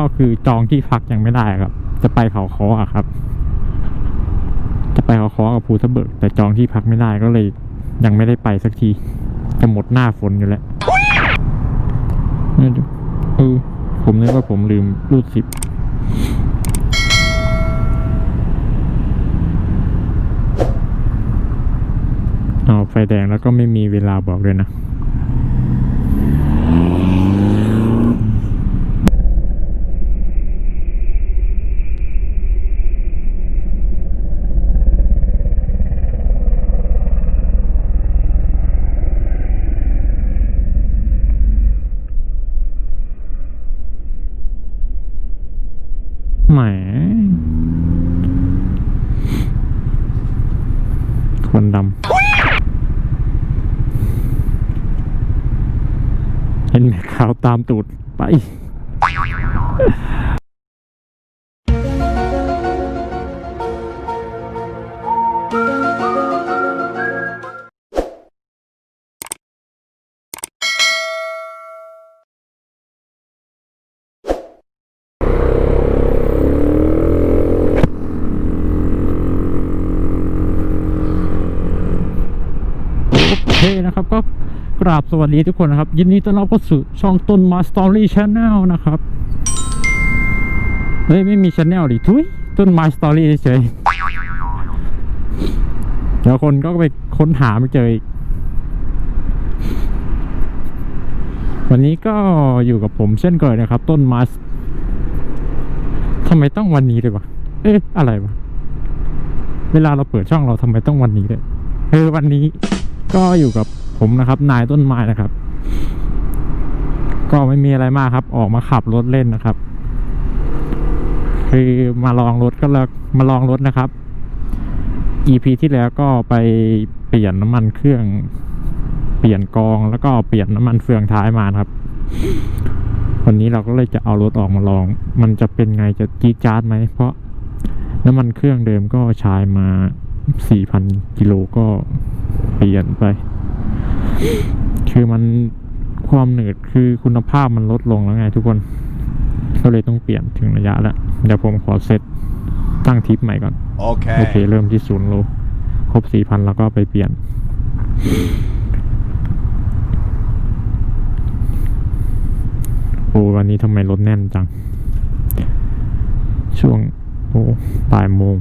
ก็คือจองที่พักยังไม่ได้ครับ จะไปเขาคออะครับ จะไปเขาคอกับภูทะเบิก แต่จองที่พักไม่ได้ก็เลยยังไม่ได้ไปสักทีจะหมดหน้าฝนอยู่แล้วเนี่ยดูเออผมนึกว่าผมลืมรูดสิบเอาไฟแดงแล้วก็ไม่มีเวลาบอกเลยนะ แหม คนดำ เห็นแม่ขาว ตูดไป กราบสวัสดีทุกคนนะครับ ยินดีต้อนรับเข้าสู่ช่องต้นมาสตอรี่ช n แนลนะครับ เฮ้ย ไม่มีช n แนลดิทุยต้นม้สตอรี่เฉยเดี๋ยวคนก็ไปค้นหาไม่เจออีก วันนี้ก็อยู่กับผมเช่นเคยนะครับ ต้นมาสทำไมต้องวันนี้เลยวะเอ๊ะอะไรวะเวลาเราเปิดช่องเราทำไมต้องวันนี้เลยเออวันนี้ก็อยู่กับ ผมนะครับ นายต้นไม้นะครับ ก็ไม่มีอะไรมากครับ ออกมาขับรถเล่นนะครับ คือมาลองรถก็แล้วมาลองรถนะครับ EP ที่แล้วก็ไปเปลี่ยนน้ำมันเครื่อง เปลี่ยนกองแล้วก็เปลี่ยนน้ำมันเฟืองท้ายมาครับ วันนี้เราก็เลยจะเอารถออกมาลอง มันจะเป็นไงจะจี๊ดจ๊าดไหมเพราะน้ำมันเครื่องเดิมก็ใช้มาสี่พันกิโลก็เปลี่ยนไป คือมันความหนืดคือคุณภาพมันลดลงแล้วไงทุกคน ก็เลยต้องเปลี่ยนถึงระยะแล้วเดี๋ยวผมขอเซตตั้งทิปใหม่ก่อน โอเค Okay. เริ่มที่ศูนย์โล ครบสี่พันแล้วก็ไปเปลี่ยน โอ้วันนี้ทำไมรถแน่นจัง ช่วง โอ้บ่ายโมง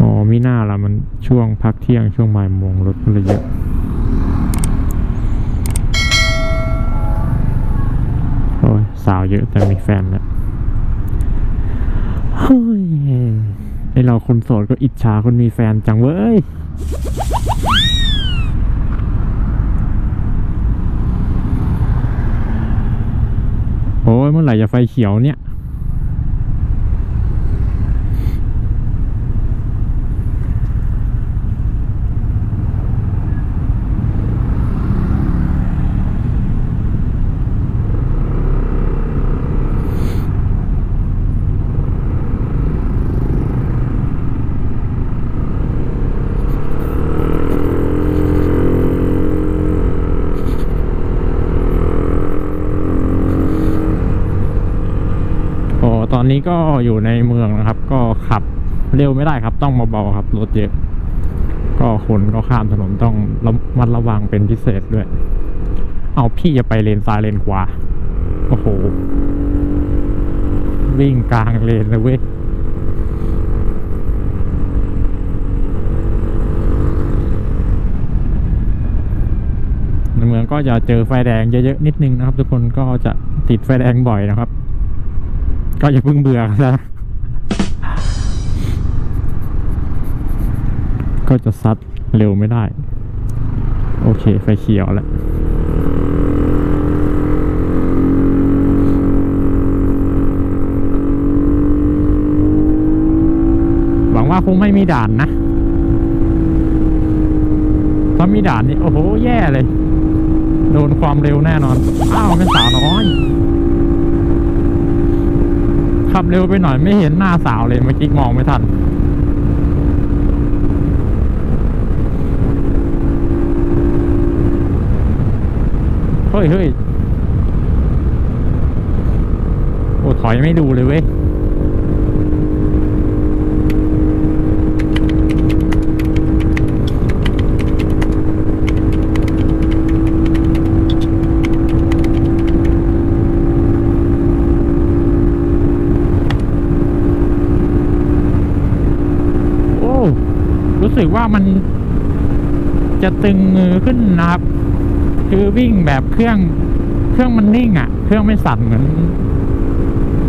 อ๋อมีหน้าละมันช่วงพักเที่ยงช่วงบ่ายโมงรถก็เลยเยอะโอ้ยสาวเยอะแต่มีแฟนแล้วเฮ้ยไอเราคนโสดก็อิจฉาคนมีแฟนจังเว้ยโอ้ยเมื่อไหร่จะไฟเขียวเนี่ย นนี้ก็อยู่ในเมืองนะครับ ก็ขับเร็วไม่ได้ครับ ต้องเบาๆครับรถเยอะก็คนก็ข้ามถนนต้องระมัดระวังเป็นพิเศษด้วย เอาพี่จะไปเลนซ้ายเลนขวาโอ้โห วิ่งกลางเลนเลยเว้ยในเมืองก็จะเจอไฟแดงเยอะๆนิดนึงนะครับ ทุกคนก็จะติดไฟแดงบ่อยนะครับ ก็อย่าเพิ่งเบื่อกันนะก็จะซัดเร็วไม่ได้ โอเค ไฟเขียวแล้วหวังว่าคงไม่มีด่านนะถ้ามีด่านนี่ โอ้โห แย่เลย โดนความเร็วแน่นอน อ้าวเป็นสาวน้อย ขับเร็วไปหน่อยไม่เห็นหน้าสาวเลยเมื่อกี้มองไม่ทันเฮ้ยเฮ้ยโอ้ถอยไม่ดูเลยเว้ย รู้สึกว่ามันจะตึงมือขึ้นนะครับ คือวิ่งแบบเครื่องเครื่องมันนิ่งอะ่ะ เครื่องไม่สั่นเหมือน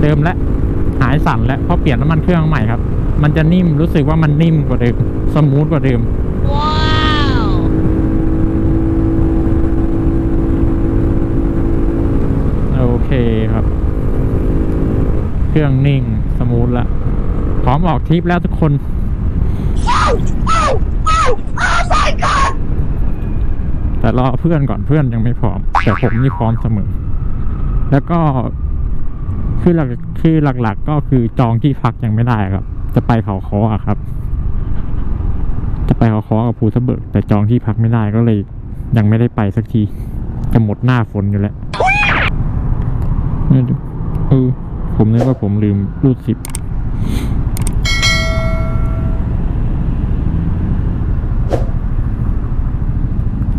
เดิมและหายสั่นแล้วเพราะเปลี่ยนน้ำมันเครื่องใหม่ครับ มันจะนิ่มรู้สึกว่ามันนิ่มกว่าเดิมสมูทกว่าเดิม Wow! โอเคครับ เครื่องนิ่งสมูทละพร้อมออกทริปแล้วทุกคน แต่รอเพื่อนก่อนเพื่อนยังไม่พร้อม แต่ผมนี่พร้อมเสมอ แล้วก็คือหลักคือหลักๆ ก็คือจองที่พักยังไม่ได้ครับ จะไปเขาคออะครับ จะไปเขาคอกับภูสะเบิก แต่จองที่พักไม่ได้ก็เลยยังไม่ได้ไปสักที จะหมดหน้าฝนอยู่แล้วเนี่ยดูเออผมนึกว่าผมลืมรูดสิบ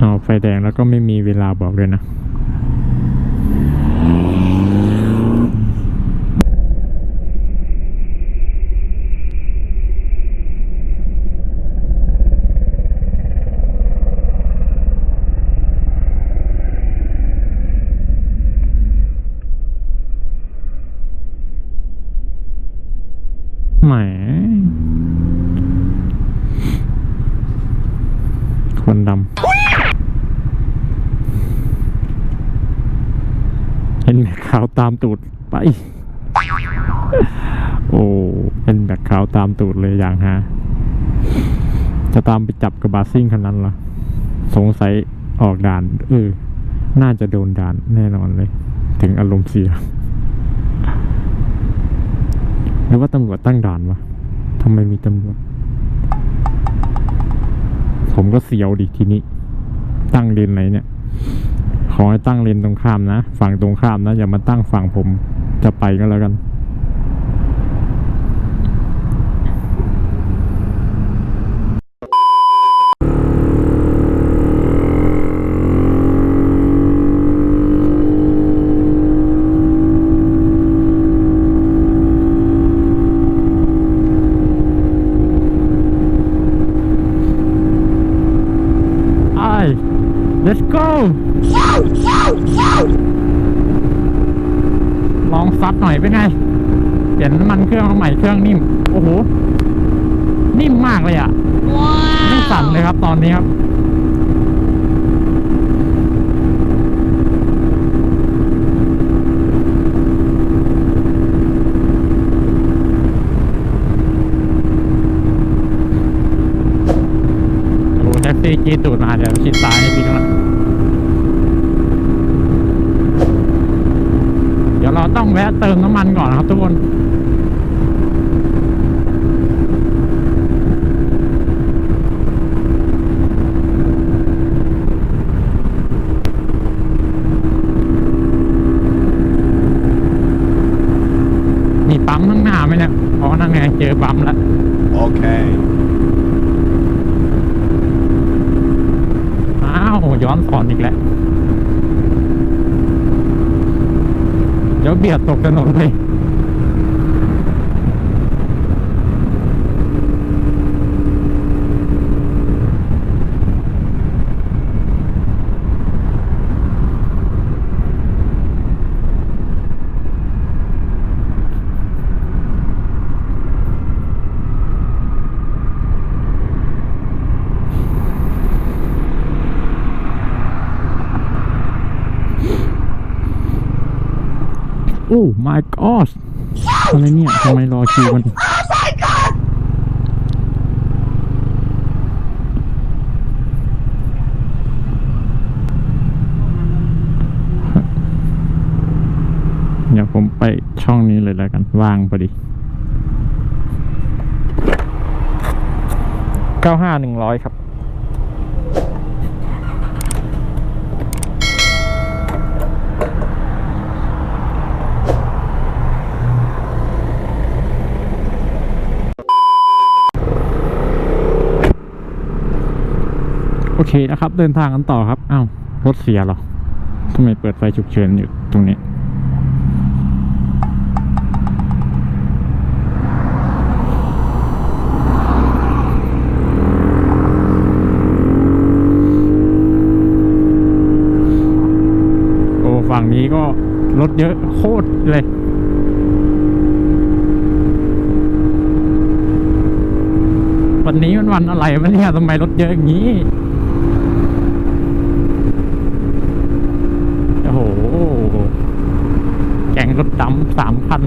อ๋อไฟ แดงแล้วก็ไม่มีเวลาบอกเลยนะแหมคนดำ เห็นแบ กขาวตามตูดไป โอ้เห็นแบกขาวตามตูดเลยอย่างฮะจะตามไปจับกระบะซิ่งคันนั้นเหรอสงสัยออกด่านเออน่าจะโดนด่านแน่นอนเลย ถึงอารมณ์เสียหรือว่าตำรวจตั้งด่านวะทำไมมีตำรวจ ผมก็เสียวดิทีนี้ ตั้งเลนไหนเนี่ย อให้ตั้งเลนตรงข้ามนะ ฝั่งตรงข้ามนะ อย่ามาตั้งฝั่งผมจะไปก็แล้วกันไอ let's go ลองซัดหน่อยเป็นไง เปลี่ยนน้ำมันเครื่องใหม่เครื่องนิ่ม โอ้โห นิ่มมากเลยอะ่ะไม่สั่นเลยครับตอนนี้ครับโอ้แท็กซี่จี้ตูดมาเดี๋ยวชิดซ้ายให้พี่ด้วยเดี๋ยวเราต้องแวะเติมน้ำมันก่อนนะครับทุกคนมีปั๊มข้างหน้าไหมเนี่ยอ๋อนั่นไงเจอปั๊มแล้ว Okay. อ้าวย้อนสอนอีกแล้ว เดี๋ยวเบียดตกถนนเล โอ้ my god อะไรเนี่ยทำไมรอคิวมันเดี๋ยวผมไปช่องนี้เลยแล้วกันว่างพอดีเก้าห้าหนึ่งร้อยครับ เคนะครับเดินทางกันต่อครับอ้าวรถเสียหรอทำไมเปิดไฟฉุกเฉินอยู่ตรงนี้ โอ้ฝั่งนี้ก็รถเยอะโคตรเลยวันนี้มันวันอะไรวะเนี่ยทำไมรถเยอะอย่างนี้ โอ้โห แก่ง รถดำสามพัน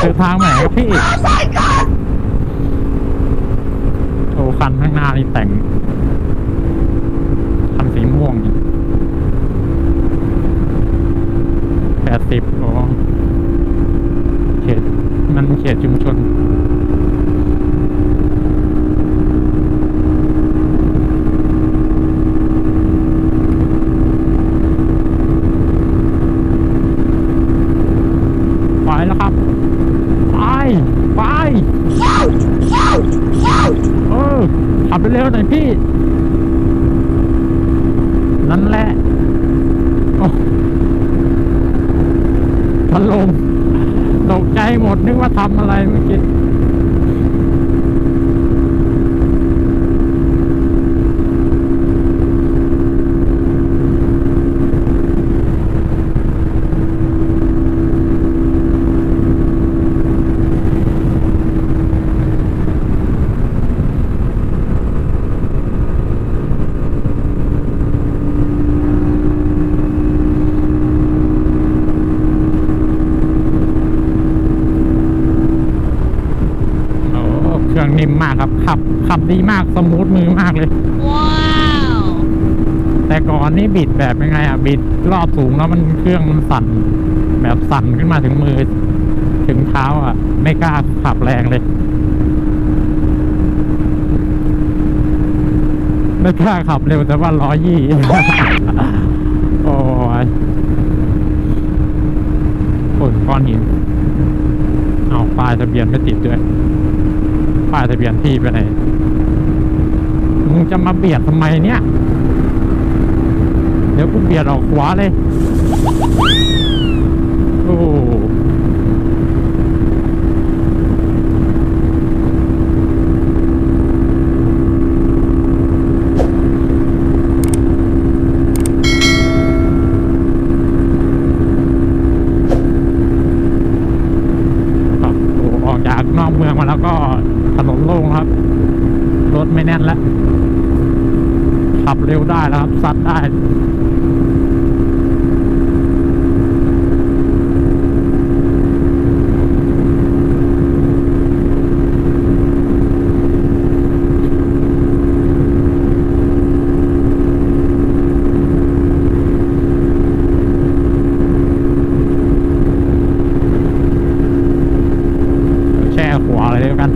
เดินทางไหนครับพี่โอ้คันข้างหน้านี่แต่ง คันสีม่วงนี่แปดสิบอ๋อเขตมันเขตชุมชน ไปแล้วครับ ไป ไป เออขับไปเร็วหน่อยพี่ นั่นแหละ โอ้พัดลมตกใจหมดนึก ว่าทำอะไรเมื่อกี้ โอ้เครื่องนิ่มมากครับ ขับขับดีมาก สมูทมือมากเลย Wow! แต่ก่อนนี่บิดแบบยังไงอะ บิดรอบสูงแล้วมันเครื่องมันสั่น แบบสั่นขึ้นมาถึงมือ ถึงเท้าอะ ไม่กล้าขับแรงเลยไม่กล้าขับเร็วแต่ว่าร้อยยี่โอ้ยโอ้ยก้อนหินเอาป้ายทะเบียนไม่ติดด้วยป้ายทะเบียนที่ไปไหน มึงจะมาเบียดทำไมเนี่ย เดี๋ยวกูเบียดออกขวาเลย โอ้ ครับโอ้ออกจากนอกเมืองมาแล้วก็ถนนโล่งครับ รถไม่แน่นแล้ว ขับเร็วได้แล้วครับซัดได้แช่ขวาเลยแล้วกัน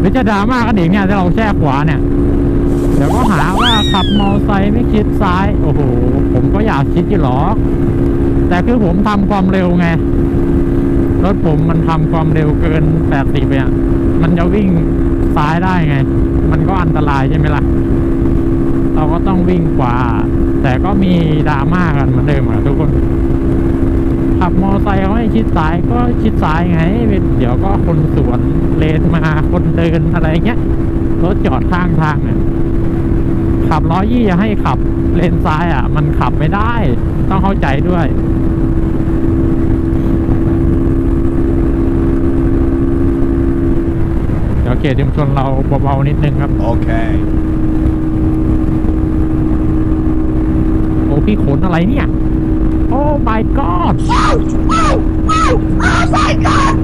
หรือจะดราม่ากันอีกเนี่ยถ้าเราแช่ขวาเนี่ย ไซค์ไม่คิดซ้าย โอ้โห ผมก็อยากคิดอยู่หรอก แต่คือผมทำความเร็วไง รถผมมันทำความเร็วเกินแปดสิบเนี่ยมันจะวิ่งซ้ายได้ไง มันก็อันตรายใช่ไหมล่ะ เราก็ต้องวิ่งขวา แต่ก็มีดราม่ากันเหมือนเดิมอะทุกคน ขับมอไซค์เขาให้ชิดซ้ายก็ชิดซ้ายไง เดี๋ยวก็คนสวนเลนมาคนเดินอะไรเงี้ย รถจอดข้างทางเนี่ย ขับร้อยยี่จะให้ขับเลนซ้ายอะ มันขับไม่ได้ ต้องเข้าใจด้วยเดี๋ยวเขตชุมชนเราเบาๆนิดนึงครับ Okay. โอ้พี่ขนอะไรเนี่ยโอ้ my god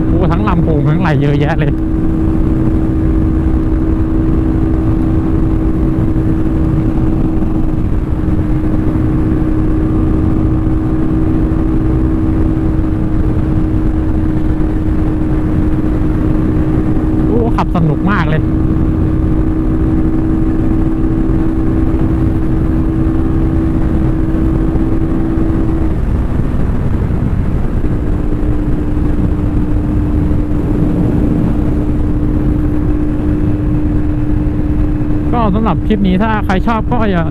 โอ้ทั้งลำโพงทั้งไหลเยอะแยะเลย โอ้ขับสนุกมากเลย ก็สำหรับคลิปนี้ถ้าใครชอบก็อย่า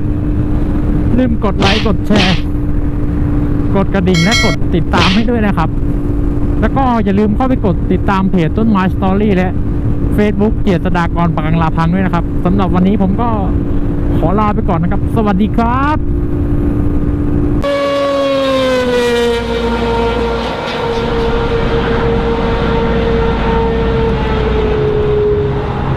ลืมกดไลค์กดแชร์ กดกระดิ่งและกดติดตามให้ด้วยนะครับ แล้วก็อย่าลืมเข้าไปกดติดตามเพจต้นไม้สตอรี่และ Facebook เกียรติดากรปากังลาพังด้วยนะครับสำหรับวันนี้ผมก็ขอลาไปก่อนนะครับ สวัสดีครับ